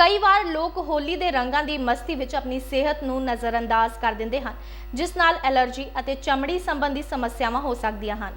ਕਈ ਵਾਰ ਲੋਕ ਹੋਲੀ ਦੇ ਰੰਗਾਂ ਦੀ ਮਸਤੀ ਵਿੱਚ ਆਪਣੀ ਸਿਹਤ ਨੂੰ ਨਜ਼ਰਅੰਦਾਜ਼ ਕਰ ਦਿੰਦੇ ਹਨ, ਜਿਸ ਨਾਲ ਐਲਰਜੀ ਅਤੇ ਚਮੜੀ ਸੰਬੰਧੀ ਸਮੱਸਿਆਵਾਂ ਹੋ ਸਕਦੀਆਂ ਹਨ।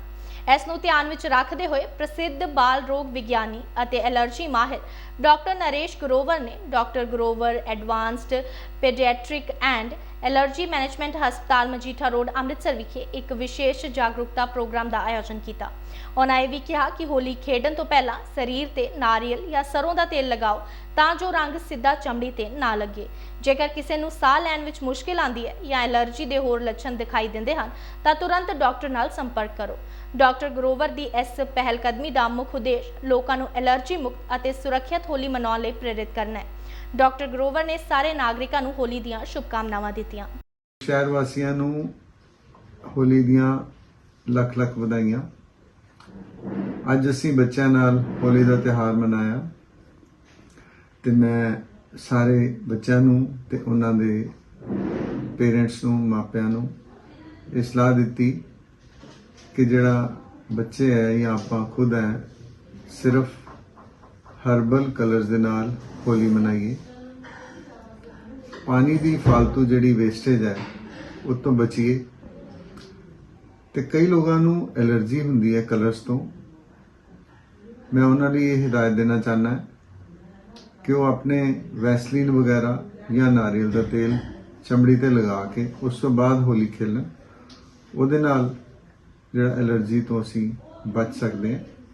ਇਸ ਨੂੰ ਧਿਆਨ ਵਿੱਚ ਰੱਖਦੇ ਹੋਏ ਪ੍ਰਸਿੱਧ ਬਾਲ ਰੋਗ ਵਿਗਿਆਨੀ ਅਤੇ ਐਲਰਜੀ ਮਾਹਿਰ ਡਾਕਟਰ ਨਰੇਸ਼ ਗਰੋਵਰ ਨੇ doctor Grover advanced pediatric and allergy management ਹਸਪਤਾਲ ਮਜੀਠਾ ਰੋਡ, ਅੰਮ੍ਰਿਤਸਰ ਵਿਖੇ ਇੱਕ ਵਿਸ਼ੇਸ਼ ਜਾਗਰੂਕਤਾ ਪ੍ਰੋਗਰਾਮ ਦਾ ਆਯੋਜਨ ਕੀਤਾ। ਉਹਨਾਂ ਇਹ ਵੀ ਕਿਹਾ ਕਿ ਹੋਲੀ ਖੇਡਣ ਤੋਂ ਪਹਿਲਾਂ ਸਰੀਰ ਤੇ ਨਾਰੀਅਲ ਜਾਂ ਸਰੋਂ ਦਾ ਤੇਲ ਲਗਾਓ ਤਾਂ ਜੋ ਰੰਗ ਸਿੱਧਾ, ਚਮੜੀ ਤੇ ਨਾ ਲੱਗੇ। ਜੇਕਰ ਕਿਸੇ ਨੂੰ ਸਾਹ ਲੈਣ ਵਿੱਚ ਮੁਸ਼ਕਿਲ ਆਉਂਦੀ ਹੈ ਜਾਂ ਐਲਰਜੀ ਦੇ ਹੋਰ ਲੱਛਣ ਦਿਖਾਈ ਦਿੰਦੇ ਹਨ, ਤਾਂ ਤੁਰੰਤ ਡਾਕਟਰ ਨਾਲ ਸੰਪਰਕ ਕਰੋ। ਡਾਕਟਰ ਗਰੋਵਰ ਦੀ ਇਸ ਪਹਿਲਕਦਮੀ ਦਾ ਮੁੱਖ ਉਦੇਸ਼ ਲੋਕਾਂ ਨੂੰ ਐਲਰਜੀ ਮੁਕਤ ਅਤੇ ਸੁਰੱਖਿਅਤ ਹੋਲੀ ਮਨਾਉਣ ਲਈ ਪ੍ਰੇਰਿਤ ਕਰਨਾ ਹੈ। ਡਾਕਟਰ ਗਰੋਵਰ ਨੇ ਸਾਰੇ ਨਾਗਰਿਕਾਂ ਨੂੰ ਹੋਲੀ ਦੀਆਂ ਸ਼ੁਭਕਾਮਨਾਵਾਂ ਦਿੱਤੀਆਂ। ਸ਼ਹਿਰ ਵਾਸੀਆਂ ਨੂੰ ਹੋਲੀ ਦੀਆਂ ਲੱਖ ਲੱਖ ਵਧਾਈਆਂ। ਅੱਜ ਅਸੀਂ ਬੱਚਿਆਂ ਨਾਲ ਹੋਲੀ ਦਾ ਤਿਉਹਾਰ ਮਨਾਇਆ ਤੇ ਮੈਂ ਸਾਰੇ ਬੱਚਿਆਂ ਨੂੰ ਤੇ ਉਹਨਾਂ ਦੇ ਪੇਰੈਂਟਸ ਨੂੰ, ਮਾਪਿਆਂ ਨੂੰ ਇਹ ਸਲਾਹ ਦਿੱਤੀ ਕਿ ਜਿਹੜਾ ਬੱਚੇ ਹੈ, ਜਾਂ ਆਪਾਂ ਖੁਦ ਹੈ, ਸਿਰਫ ਹਰਬਲ ਕਲਰਸ ਦੇ ਨਾਲ ਹੋਲੀ ਮਨਾਈਏ। ਪਾਣੀ ਦੀ ਫालतू ਜਿਹੜੀ ਵੇਸਟੇਜ ਹੈ, ਉਹ ਤੋਂ ਬਚੀਏ। ਤੇ ਕਈ ਲੋਕਾਂ ਨੂੰ ਐਲਰਜੀ ਹੁੰਦੀ ਹੈ ਕਲਰਸ ਤੋਂ। ਮੈਂ ਉਹਨਾਂ ਲਈ ਇਹ ਹਦਾਇਤ ਦੇਣਾ ਚਾਹਨਾ ਕਿ ਉਹ ਆਪਣੇ ਵੈਸਲੀਨ ਵਗੈਰਾ ਜਾਂ ਨਾਰੀਅਲ ਦਾ ਤੇਲ ਚਮੜੀ ਤੇ ਲਗਾ ਕੇ ਉਸ ਤੋਂ ਬਾਅਦ ਹੋਲੀ ਖੇਲਣ। ਉਹਦੇ ਨਾਲ ਜਿਹੜਾ ਐਲਰਜੀ ਤੋਂ ਅਸੀਂ ਬਚ ਸਕਦੇ ਹਾਂ।